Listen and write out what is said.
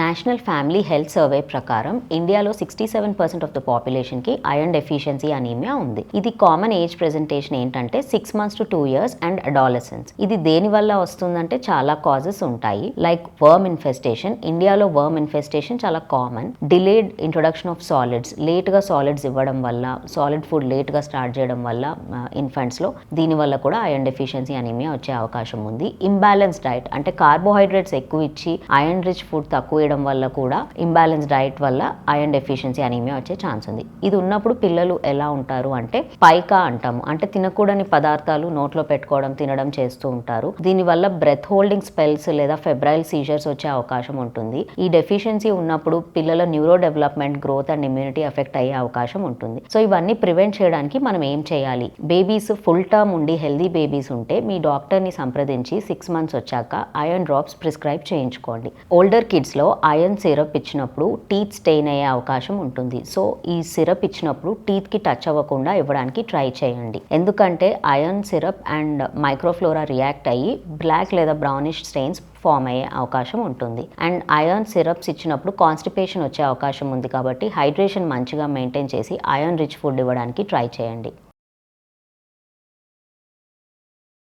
National family health survey ప్రకారం ఇండియాలో sixty seven percent of the పాపులేషన్కి iron deficiency anaemia ఉంది. ఇది కామన్ ఏజ్ ప్రెజెంటేషన్ ఏంటంటే six months to two years and adolescence ఇది దేని వల్ల వస్తుందంటే చాలా కాజెస్ ఉంటాయి. లైక్ వర్మ్ ఇన్ఫెస్టేషన్ ఇండియాలో వర్మ్ ఇన్ఫెస్టేషన్ చాలా common delayed introduction of solids లేట్గా సాలిడ్స్ ఇవ్వడం వల్ల సాలిడ్ ఫుడ్ లేట్గా స్టార్ట్ చేయడం వల్ల ఇన్ఫెంట్స్లో దీని వల్ల కూడా ఐరన్ డెఫిషియన్సీ అనీమియా వచ్చే అవకాశం ఉంది. ఇంబ్యాలెన్స్ డైట్ అంటే కార్బోహైడ్రేట్స్ ఎక్కువ ఇచ్చి ఐరన్ రిచ్ ఫుడ్ తక్కువ పోయడం వల్ల కూడా ఇంబ్యాలెన్స్ డైట్ వల్ల ఐరన్ డెఫిషియన్సీ అనీమియా వచ్చే ఛాన్స్ ఉంది. ఇది ఉన్నప్పుడు పిల్లలు ఎలా ఉంటారు అంటే పైకా అంటాము. అంటే తినకూడని పదార్థాలు నోట్లో పెట్టుకోవడం తినడం చేస్తూ ఉంటారు. దీనివల్ల బ్రెత్ హోల్డింగ్ స్పెల్స్ లేదా ఫెబ్రైల్ సీజర్స్ వచ్చే అవకాశం ఉంటుంది. ఈ డెఫిషియన్సీ ఉన్నప్పుడు పిల్లల neuro development growth and immunity effect అయ్యే అవకాశం ఉంటుంది. సో ఇవన్నీ ప్రివెంట్ చేయడానికి మనం ఏం చేయాలి? బేబీస్ ఫుల్ టర్మ్ ఉండి హెల్దీ బేబీస్ ఉంటే మీ డాక్టర్ని సంప్రదించి సిక్స్ మంత్స్ వచ్చాక ఐరన్ డ్రాప్స్ ప్రిస్క్రైబ్ చేయించుకోండి. ఓల్డర్ కిడ్స్లో ఐరన్ సిరప్ ఇచ్చినప్పుడు టీత్ స్టెయిన్ అయ్యే అవకాశం ఉంటుంది. సో ఈ సిరప్ ఇచ్చినప్పుడు టీత్కి టచ్ అవ్వకుండా ఇవ్వడానికి ట్రై చేయండి. ఎందుకంటే iron syrup and microflora react అయ్యి బ్లాక్ లేదా బ్రౌనిష్ స్టెయిన్స్ ఫామ్ అయ్యే అవకాశం ఉంటుంది. అండ్ ఐరన్ సిరప్స్ ఇచ్చినప్పుడు కాన్స్టిపేషన్ వచ్చే అవకాశం ఉంది కాబట్టి హైడ్రేషన్ మంచిగా మెయింటైన్ చేసి ఐరన్ రిచ్ ఫుడ్ ఇవ్వడానికి ట్రై చేయండి.